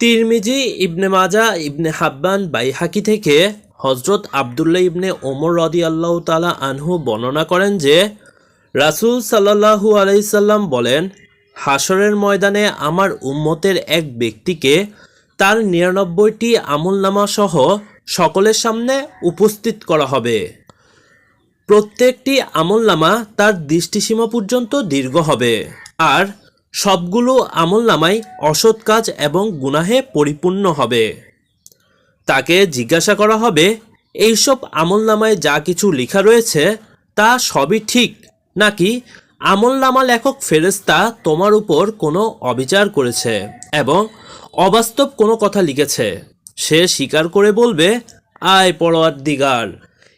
তিরমিজি, ইবনে মাজা, ইবনে হাব্বান, বাইহাকি থেকে হজরত আবদুল্লাহ ইবনে ওমর রদি আল্লাহ তালা আনহু বর্ণনা করেন যে, রাসূল সাল্লাহু আলাইসাল্লাম বলেন হাসরের ময়দানে আমার উম্মতের এক ব্যক্তিকে তার নিরানব্বইটি আমলনামা সহ সকলের সামনে উপস্থিত করা হবে। প্রত্যেকটি আমলনামা তার দৃষ্টিসীমা পর্যন্ত দীর্ঘ হবে। আর সবগুলো আমলনামাই অসৎ কাজ এবং গুনাহে পরিপূর্ণ হবে। তাকে জিজ্ঞাসা করা হবে, এইসব আমল নামায় যা কিছু লেখা রয়েছে, তা সবই ঠিক? নাকি আমল নামা লেখক ফেরেস্তা তোমার উপর কোনো অবিচার করেছে এবং অবাস্তব কোনো কথা লিখেছে? সে স্বীকার করে বলবে, আয় পড়োয়ার দিগার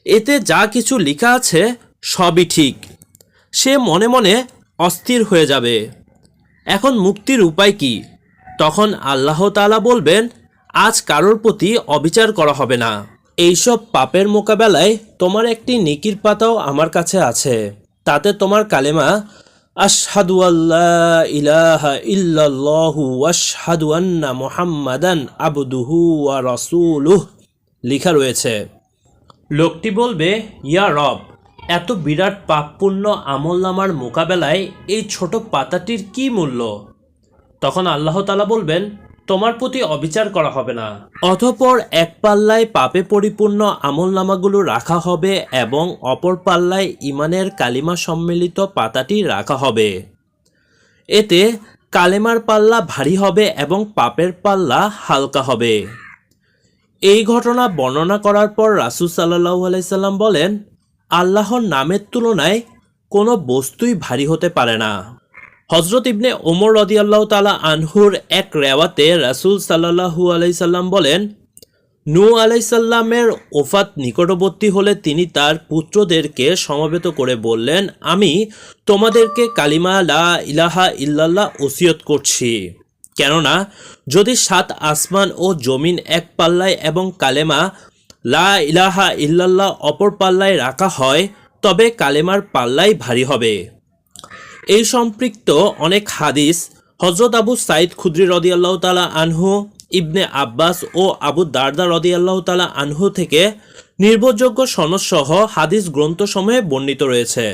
এতে যা কিছু লেখা আছে সবই ঠিক। সে মনে মনে অস্থির হয়ে যাবে। এখন মুক্তির উপায় কি? তখন আল্লাহ তাআলা বলবেন, আজ কারোর প্রতি অবিচার করা হবে না। এইসব পাপের মোকাবেলায় তোমার একটি নিকির পাতাও আমার কাছে আছে। তাতে তোমার কালেমা, আশহাদু আল্লাহ ইলাহা ইল্লাল্লাহু আশহাদু আন্না মুহাম্মাদান আবদুহু ওয়া রাসূলুহ লেখা রয়েছে। লোকটি বলবে, ইয়া রব এত বিরাট পাপপূর্ণ আমলনামার মোকাবেলায় এই ছোট পাতাটির কি মূল্য? তখন আল্লাহ তালা বলবেন, তোমার প্রতি অবিচার করা হবে না। অতঃপর এক পাল্লায় পাপে পরিপূর্ণ আমলনামাগুলো রাখা হবে এবং অপর পাল্লায় ইমানের কালিমা সম্মিলিত পাতাটি রাখা হবে। এতে কালেমার পাল্লা ভারী হবে এবং পাপের পাল্লা হালকা হবে। এই ঘটনা বর্ণনা করার পর রাসুল সাল্লাহু আলাইসাল্লাম বলেন আল্লাহর নামের তুলনায় কোনো বস্তুই ভারী হতে পারে না। হজরত ইবনে ওমর রদি আল্লাহ তালা আনহুর এক রেওয়াতে রাসুল সাল্লাহু আলাইসাল্লাম বলেন, নূ আলাইসাল্লামের ওফাত নিকটবর্তী হলে তিনি তার পুত্রদেরকে সমবেত করে বললেন, আমি তোমাদেরকে কালিমা লা ইলাহা ইল্লাল্লাহ ওসিয়ত করছি। কেননা, যদি সাত আসমান ও জমিন এক পাল্লায় এবং কালেমা লা ইলাহা ইল্লাল্লাহ অপর পাল্লায় রাখা হয়, তবে কালেমার পাল্লাই ভারী হবে। এই সম্পৃক্ত অনেক হাদিস হজরত আবু সাইদ খুদ্রি রদিয়াল্লাহ তালা আনহু, ইবনে আব্বাস ও আবু দারদা রদিয়াল্লাহ তালা আনহু থেকে নির্ভরযোগ্য সনদসহ হাদিস গ্রন্থসমূহে বর্ণিত রয়েছে।